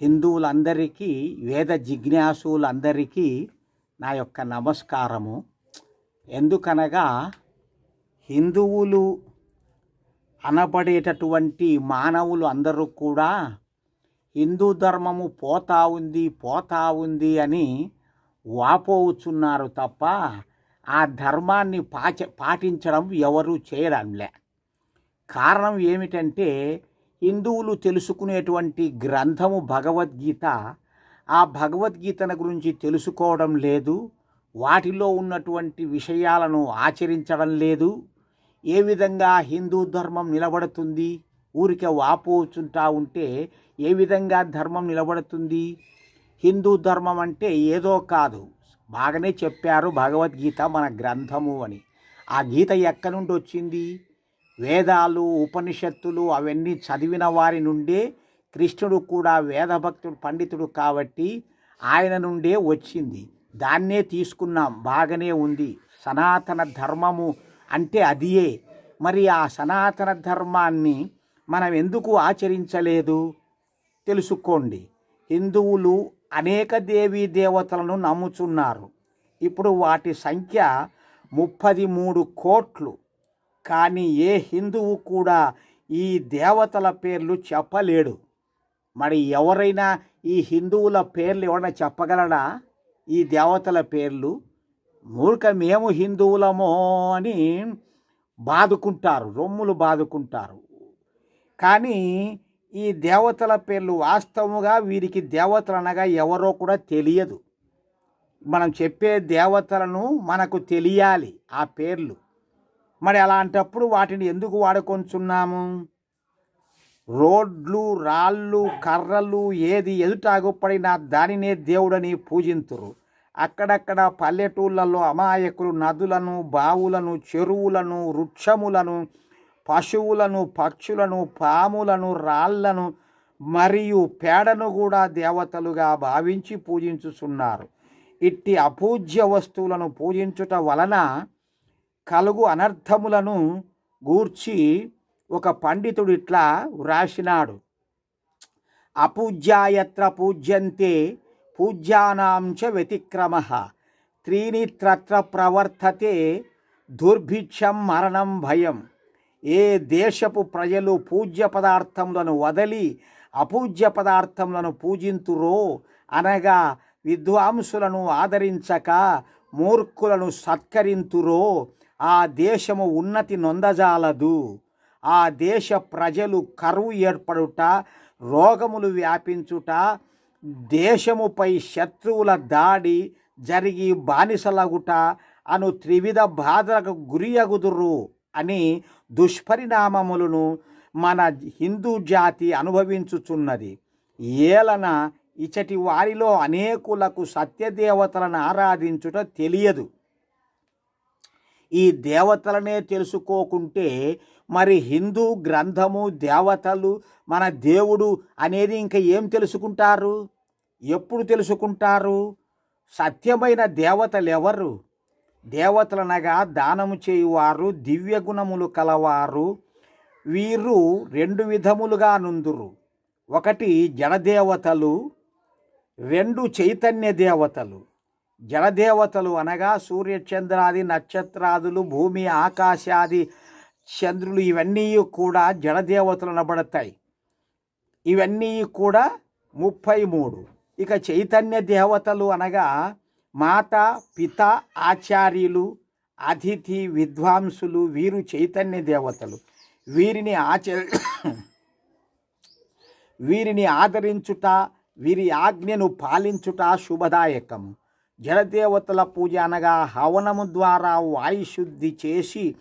హిందువులందరికీ వేద జిజ్ఞాసులందరికీ నా యొక్క నమస్కారము. ఎందుకనగా హిందువులు అనబడేటటువంటి మానవులు అందరూ కూడా హిందూ ధర్మము పోతా ఉంది పోతా ఉంది అని వాపోవుచున్నారు తప్ప ఆ ధర్మాన్ని పాచ పాటించడం ఎవరూ చేయడంలే కారణం ఏమిటంటే హిందువులు తెలుసుకునేటువంటి గ్రంథము భగవద్గీత. ఆ భగవద్గీతను గురించి తెలుసుకోవడం లేదు. వాటిలో ఉన్నటువంటి విషయాలను ఆచరించడం లేదు. ఏ విధంగా హిందూ ధర్మం నిలబడుతుంది? ఊరికే వాపోచుంటా ఉంటే ఏ విధంగా ధర్మం నిలబడుతుంది? హిందూ ధర్మం అంటే ఏదో కాదు. బాగానే చెప్పారు భగవద్గీత మన గ్రంథము అని. ఆ గీత ఎక్కడి నుండి వచ్చింది వేదాలు ఉపనిషత్తులు అవన్నీ చదివిన వారి నుండే కృష్ణుడు కూడా వేదభక్తుడు పండితుడు కాబట్టి ఆయన నుండే వచ్చింది. దాన్నే తీసుకున్నాం. బాగానే ఉంది. సనాతన ధర్మము అంటే అదియే. మరి ఆ సనాతన ధర్మాన్ని మనం ఎందుకు ఆచరించలేదు? తెలుసుకోండి. హిందువులు అనేక దేవీ దేవతలను నమ్ముచున్నారు. ఇప్పుడు వాటి సంఖ్య ముప్పది మూడు కోట్లు. కానీ ఏ హిందువు కూడా ఈ దేవతల పేర్లు చెప్పలేడు. మరి ఎవరైనా ఈ హిందువుల పేర్లు ఎవరైనా చెప్పగలడా? ఈ దేవతల పేర్లు? మూర్ఖమేము హిందువులమో అని బాదుకుంటారు రొమ్ములు బాదుకుంటారు. కానీ ఈ దేవతల పేర్లు వాస్తవముగా వీరికి దేవతలు అనగా ఎవరో కూడా తెలియదు. మనం చెప్పే దేవతలను మనకు తెలియాలి ఆ పేర్లు. మరి అలాంటప్పుడు వాటిని ఎందుకు వాడుకొంచున్నాము? రోడ్లు రాళ్ళు కర్రలు ఏది ఎదుట అగుపడినా దానినే దేవుడని పూజింతురు. అక్కడక్కడ పల్లెటూళ్ళల్లో అమాయకులు నదులను బావులను చెరువులను వృక్షములను పశువులను పక్షులను పాములను రాళ్ళను మరియు పేడను కూడా దేవతలుగా భావించి పూజించుచున్నారు. ఇట్టి అపూజ్య వస్తువులను పూజించుట వలన కలుగు అనర్థములను గూర్చి ఒక పండితుడు ఇట్లా వ్రాసినాడు. అపూజ్యాయత్ర పూజ్యంతే పూజ్యానాం చ వ్యతిక్రమ. త్రీని త్రత్ర ప్రవర్తతే దుర్భిక్షం మరణం భయం. ఏ దేశపు ప్రజలు పూజ్య పదార్థములను వదలి అపూజ్య పదార్థములను పూజింతురో అనగా విద్వాంసులను ఆదరించక మూర్ఖులను సత్కరింతురో ఆ దేశము ఉన్నతి నొందజాలదు. ఆ దేశ ప్రజలు కరువు ఏర్పడుట రోగములు వ్యాపించుట దేశముపై శత్రువుల దాడి జరిగి బానిసలగుట అను త్రివిధ బాధలకు గురియగుదురు అని దుష్పరిణామములను మన హిందూ జాతి అనుభవించుచున్నది. ఏలన ఇచటి వారిలో అనేకులకు సత్యదేవతలను ఆరాధించుట తెలియదు. ఈ దేవతలనే తెలుసుకోకుంటే మరి హిందూ గ్రంథము దేవతలు మన దేవుడు అనేది ఇంకా ఏం తెలుసుకుంటారు? ఎప్పుడు తెలుసుకుంటారు? సత్యమైన దేవతలు ఎవరు దేవతలనగా దానము చేయువారు దివ్య గుణములు కలవారు వీరు రెండు విధములుగా నుందురు. ఒకటి జడదేవతలు రెండు చైతన్య దేవతలు. జలదేవతలు అనగా సూర్యచంద్రాది నక్షత్రాదులు భూమి ఆకాశాది చంద్రులు ఇవన్నీ కూడా జలదేవతలు అనబడతాయి. ఇవన్నీ కూడా ముప్పై మూడు. ఇక చైతన్య దేవతలు అనగా మాత పిత ఆచార్యులు అతిథి విద్వాంసులు వీరు చైతన్య దేవతలు. వీరిని ఆచ వీరిని ఆదరించుట వీరి ఆజ్ఞను పాలించుట శుభదాయకము. జలదేవతల పూజ అనగా హవనము ద్వారా వాయుశుద్ధి చేసి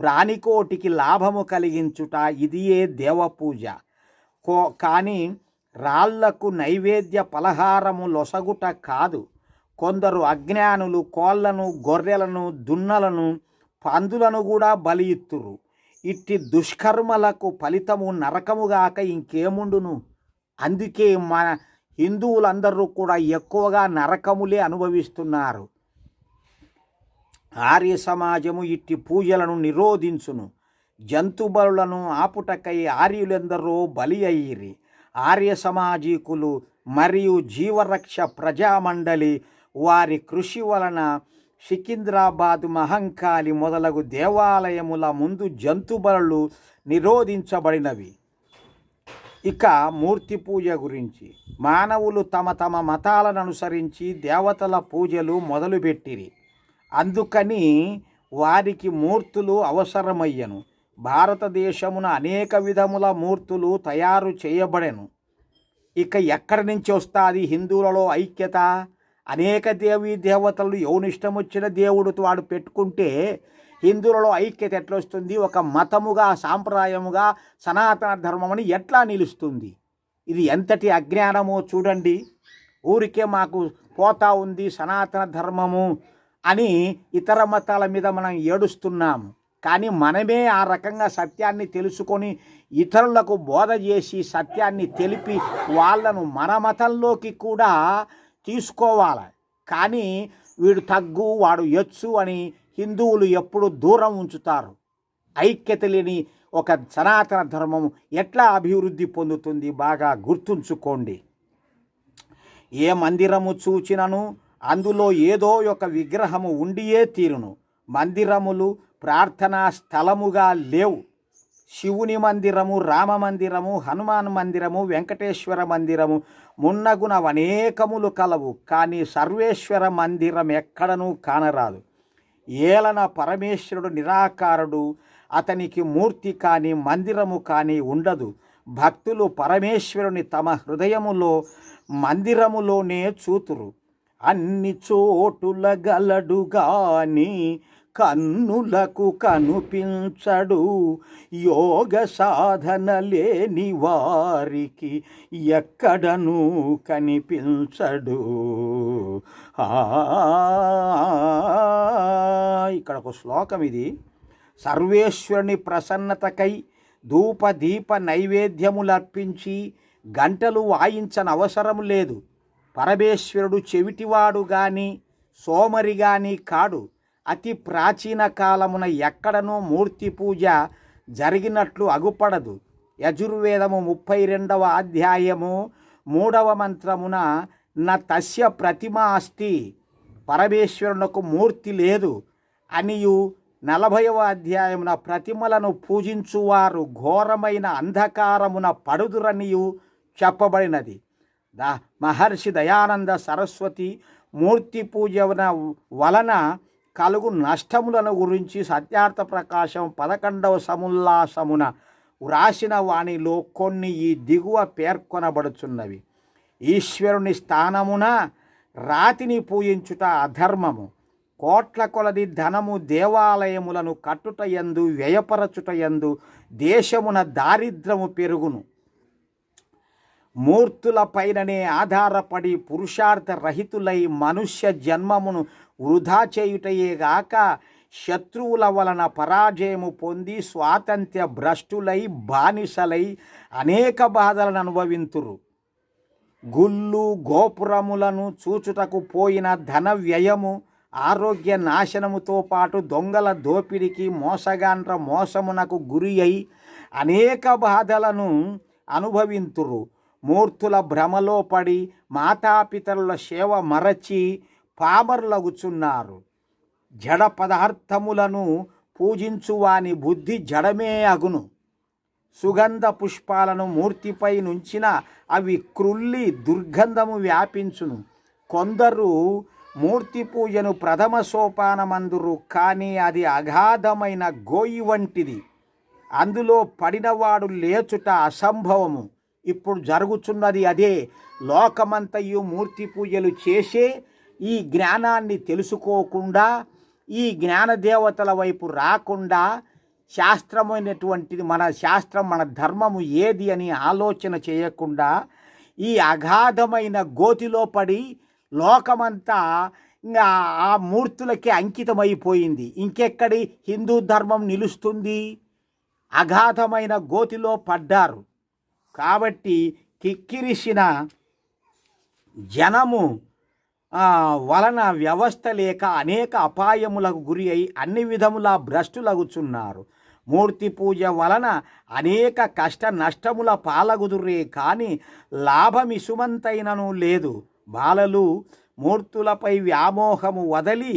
ప్రాణికోటికి లాభము కలిగించుట ఇదియే దేవపూజ. కో కానీ రాళ్ళకు నైవేద్య పలహారము లొసగుట కాదు. కొందరు అజ్ఞానులు కోళ్ళను గొర్రెలను దున్నలను పందులను కూడా బలి ఇత్తురు ఇట్టి దుష్కర్మలకు ఫలితము నరకముగాక ఇంకేముండును? అందుకే మన హిందువులందరూ కూడా ఎక్కువగా నరకములే అనుభవిస్తున్నారు. ఆర్య సమాజము ఇట్టి పూజలను నిరోధించును. జంతు బలులను ఆపుటకై ఆర్యులెందరో బలి అయ్యిరి. ఆర్య సమాజీకులు మరియు జీవరక్ష ప్రజామండలి వారి కృషి వలన సికింద్రాబాద్ మహంకాళి మొదలగు దేవాలయముల ముందు జంతుబలు నిరోధించబడినవి. ఇక మూర్తి పూజ గురించి. మానవులు తమ తమ మతాలను అనుసరించి దేవతల పూజలు మొదలుపెట్టిరి. అందుకని వారికి మూర్తులు అవసరమయ్యను. భారతదేశమున అనేక విధముల మూర్తులు తయారు చేయబడెను. ఇక ఎక్కడి నుంచి వస్తుంది హిందువులలో ఐక్యత? అనేక దేవీ దేవతలు ఎవనిష్టం వచ్చిన దేవుడు వాడు పెట్టుకుంటే హిందువులలో ఐక్యత ఎట్లా వస్తుంది ఒక మతముగా సాంప్రదాయముగా సనాతన ధర్మం అని ఎట్లా నిలుస్తుంది? ఇది ఎంతటి అజ్ఞానమో చూడండి. ఊరికే మాకు పోతా ఉంది సనాతన ధర్మము అని ఇతర మతాల మీద మనం ఏడుస్తున్నాము కానీ మనమే ఆ రకంగా సత్యాన్ని తెలుసుకొని ఇతరులకు బోధ చేసి సత్యాన్ని తెలిపి వాళ్ళను మన మతంలోకి కూడా తీసుకోవాలి. కానీ వీడు తగ్గు వాడు ఎచ్చు అని హిందువులు ఎప్పుడు దూరం ఉంచుతారు. ఐక్యత లేని ఒక సనాతన ధర్మం ఎట్లా అభివృద్ధి పొందుతుంది బాగా గుర్తుంచుకోండి. ఏ మందిరము చూచినను అందులో ఏదో ఒక విగ్రహము ఉండియే తీరును. మందిరములు ప్రార్థనా స్థలముగా లేవు. శివుని మందిరము రామ మందిరము హనుమాన్ మందిరము వెంకటేశ్వర మందిరము మున్నగున అనేకములు కలవు. కానీ సర్వేశ్వర మందిరం ఎక్కడనూ కానరాదు. ఏలన పరమేశ్వరుడు నిరాకారుడు అతనికి మూర్తి కానీ మందిరము కానీ ఉండదు. భక్తులు పరమేశ్వరుని తమ హృదయములో మందిరములోనే చూతురు. అన్ని చోటుల గలడుగాని కన్నులకు కనుపించడు. యోగ సాధన లేని వారికి ఎక్కడను కనిపించడు. ఇక్కడ ఒక శ్లోకం ఇది. సర్వేశ్వరుని ప్రసన్నతకై ధూప దీప నైవేద్యములర్పించి గంటలు వాయించనవసరం లేదు. పరమేశ్వరుడు చెవిటివాడు గాని సోమరి గాని కాడు. అతి ప్రాచీన కాలమున ఎక్కడనూ మూర్తి పూజ జరిగినట్లు అగుపడదు. యజుర్వేదము ముప్పై రెండవ అధ్యాయము మూడవ మంత్రమున న తస్య ప్రతిమ అస్తి పరమేశ్వరునకు మూర్తి లేదు అనియు నలభైవ అధ్యాయమున ప్రతిమలను పూజించువారు ఘోరమైన అంధకారమున పడుదురనియు చెప్పబడినది. దా మహర్షి దయానంద సరస్వతి మూర్తి పూజ వలన కలుగు నష్టములను గురించి సత్యార్థ ప్రకాశం పదకొండవ సముల్లాసమున వ్రాసిన వాణిలో కొన్ని ఈ దిగువ పేర్కొనబడుచున్నవి. ఈశ్వరుని స్థానమున రాతిని పూజించుట అధర్మము. కోట్ల కొలది ధనము దేవాలయములను కట్టుటయందు వ్యయపరచుటయందు దేశమున దారిద్రము పెరుగును. మూర్తుల పైననే ఆధారపడి పురుషార్థ రహితులై మనుష్య జన్మమును వృధా చేయుటయేగాక శత్రువుల వలన పరాజయము పొంది స్వాతంత్ర్య భ్రష్టులై బానిసలై అనేక బాధలను అనుభవింతురు. గుళ్ళు గోపురములను చూచుటకు పోయిన ధన వ్యయము ఆరోగ్య నాశనముతో పాటు దొంగల దోపిడికి మోసగాండ్ర మోసమునకు గురి అయి అనేక బాధలను అనుభవింతురు. మూర్తుల భ్రమలో పడి మాతాపితరుల సేవ మరచి పామరులగుచున్నారు. జడ పదార్థములను పూజించు వాని బుద్ధి జడమే అగును. సుగంధ పుష్పాలను మూర్తిపై నుంచిన అవి క్రుల్లి దుర్గంధము వ్యాపించును. కొందరు మూర్తి పూజను ప్రథమ సోపానమందురు కానీ అది అగాధమైన గోయి వంటిది. అందులో పడినవాడు లేచుట అసంభవము. ఇప్పుడు జరుగుతున్నది అదే. లోకమంతయు మూర్తి పూజలు చేసే ఈ జ్ఞానాన్ని తెలుసుకోకుండా ఈ జ్ఞానదేవతల వైపు రాకుండా శాస్త్రమైనటువంటిది మన శాస్త్రం మన ధర్మము ఏది అని ఆలోచన చేయకుండా ఈ అగాధమైన గోతిలో పడి లోకమంతా ఇంకా ఆ మూర్తులకి అంకితమైపోయింది. ఇంకెక్కడి హిందూ ధర్మం నిలుస్తుంది? అగాధమైన గోతిలో పడ్డారు. కాబట్టి కిక్కిరిసిన జనము వలన వ్యవస్థ లేక అనేక అపాయములకు గురి అయి అన్ని విధముల భ్రష్టులగుచున్నారు. మూర్తి పూజ వలన అనేక కష్ట నష్టముల పాలగుదురే కానీ లాభమిసుమంతైనను లేదు. బాలలు మూర్తులపై వ్యామోహము వదలి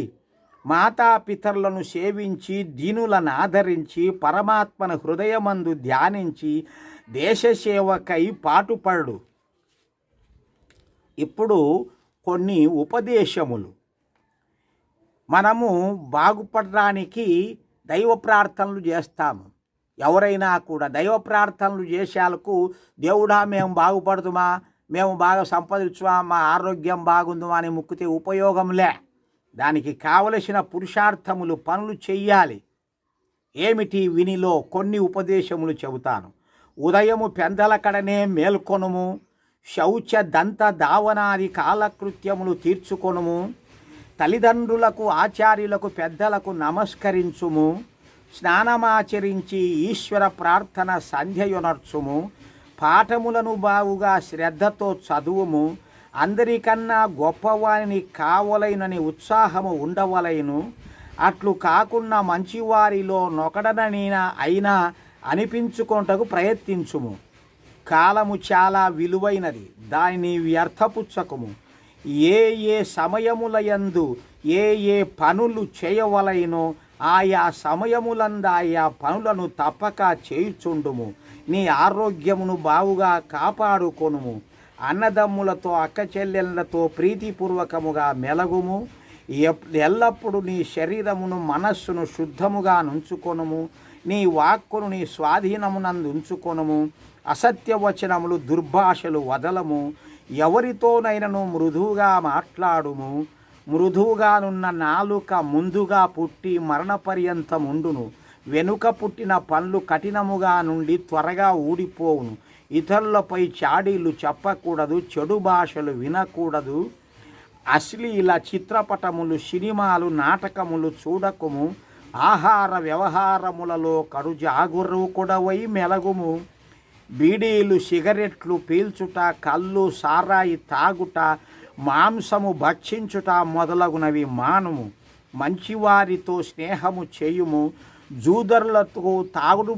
మాతాపితరులను సేవించి దీనులను ఆదరించి పరమాత్మను హృదయమందు ధ్యానించి దేశసేవకై పాటుపడు ఇప్పుడు కొన్ని ఉపదేశములు. మనము బాగుపడడానికి దైవ ప్రార్థనలు చేస్తాము. ఎవరైనా కూడా దైవ ప్రార్థనలు చేసేలకు దేవుడా మేము బాగుపడుతుమా? మేము బాగా సంపాదించుమా? మా ఆరోగ్యం బాగుందా అని ముక్కితే ఉపయోగంలే దానికి కావలసిన పురుషార్థములు పనులు చెయ్యాలి. ఏమిటి వినిలో కొన్ని ఉపదేశములు చెబుతాను. ఉదయము పెందలకడనే మేల్కొనుము. శౌచ దంత దావనాది కాలకృత్యములు తీర్చుకొనుము. తల్లిదండ్రులకు ఆచార్యులకు పెద్దలకు నమస్కరించుము. స్నానమాచరించి ఈశ్వర ప్రార్థన సంధ్యయునర్చుము. పాఠములను బావుగా శ్రద్ధతో చదువుము. అందరికన్నా గొప్పవారిని కావలైనని ఉత్సాహము ఉండవలైను. అట్లు కాకుండా మంచివారిలో నొకడనైనా అయినా అనిపించుకొంటకు ప్రయత్నించుము. కాలము చాలా విలువైనది దానిని వ్యర్థపుచ్చకము. ఏ ఏ సమయములయందు ఏ ఏ పనులు చేయవలైనో ఆయా సమయములందు ఆయా పనులను తప్పక చేయుచుండుము. నీ ఆరోగ్యమును బావుగా కాపాడుకొనుము. అన్నదమ్ములతో అక్క చెల్లెళ్ళతో ప్రీతిపూర్వకముగా మెలగుము. ఎప్- ఎల్లప్పుడూ నీ శరీరమును మనస్సును శుద్ధముగా నుంచుకొనుము. నీ వాక్కును నీ స్వాధీనమునందు ఉంచుకొనుము. అసత్యవచనములు దుర్భాషలు వదలము. ఎవరితోనైనను మృదువుగా మాట్లాడుము. మృదువుగానున్న నాలుక ముందుగా పుట్టి మరణపర్యంతం ఉండును వెనుక పుట్టిన పండ్లు కఠినముగా నుండి త్వరగా ఊడిపోవును. ఇతరులపై చాడీలు చెప్పకూడదు చెడు భాషలు వినకూడదు. అశ్లీల చిత్రపటములు సినిమాలు నాటకములు చూడకము. ఆహార వ్యవహారములలో కడు జాగురుకుడవై మెలగుము. బీడీలు సిగరెట్లు పీల్చుట కళ్ళు సారాయి తాగుట మాంసము భక్షించుట మొదలగునవి మానుము. మంచివారితో స్నేహము చేయుము. జూదర్లతో తాగుడు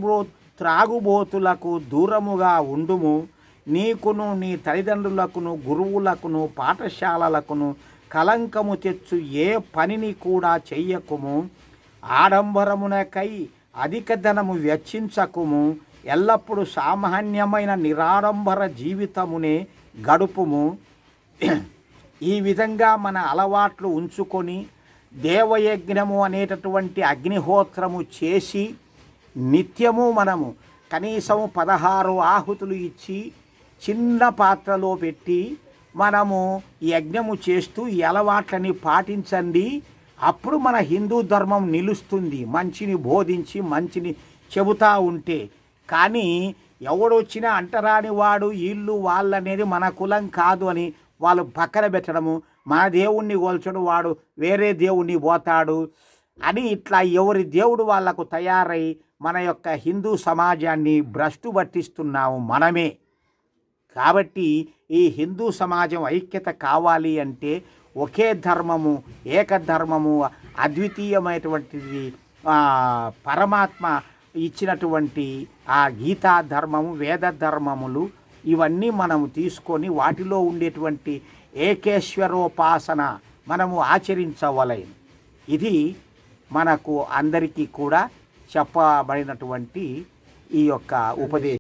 త్రాగుబోతులకు దూరముగా ఉండుము. నీకును నీ తల్లిదండ్రులకును గురువులకును పాఠశాలలకును కలంకము తెచ్చు ఏ పనిని కూడా చెయ్యకుము. ఆడంబరమునకై అధిక ధనము వెచ్చించకుము. ఎల్లప్పుడూ సామాన్యమైన నిరాడంబర జీవితమునే గడుపుము. ఈ విధంగా మన అలవాట్లు ఉంచుకొని దేవయజ్ఞము అనేటటువంటి అగ్నిహోత్రము చేసి నిత్యము మనము కనీసం పదహారు ఆహుతులు ఇచ్చి చిన్న పాత్రలో పెట్టి మనము యజ్ఞము చేస్తూ ఈ అలవాట్లని పాటించండి. అప్పుడు మన హిందూ ధర్మం నిలుస్తుంది. మంచిని బోధించి మంచిని చెబుతా ఉంటే. కానీ ఎవడొచ్చినా అంటరాని వాడు వీళ్ళు వాళ్ళనేది మన కులం కాదు అని వాళ్ళు పక్కన పెట్టడము. మన దేవుణ్ణి కోల్చడం వాడు వేరే దేవుణ్ణి పోతాడు. అని ఇట్లా ఎవరి దేవుడు వాళ్ళకు తయారై మన యొక్క హిందూ సమాజాన్ని భ్రష్టు పట్టిస్తున్నాము మనమే. కాబట్టి ఈ హిందూ సమాజం ఐక్యత కావాలి అంటే ఒకే ధర్మము ఏకధర్మము అద్వితీయమైనటువంటిది పరమాత్మ ఇచ్చినటువంటి ఆ గీతా ధర్మము వేద ధర్మములు ఇవన్నీ మనము తీసుకొని వాటిలో ఉండేటువంటి ఏకేశ్వరోపాసన మనము ఆచరించవలయం ఇది మనకు అందరికీ కూడా చెప్పబడినటువంటి ఈ యొక్క ఉపదేశం.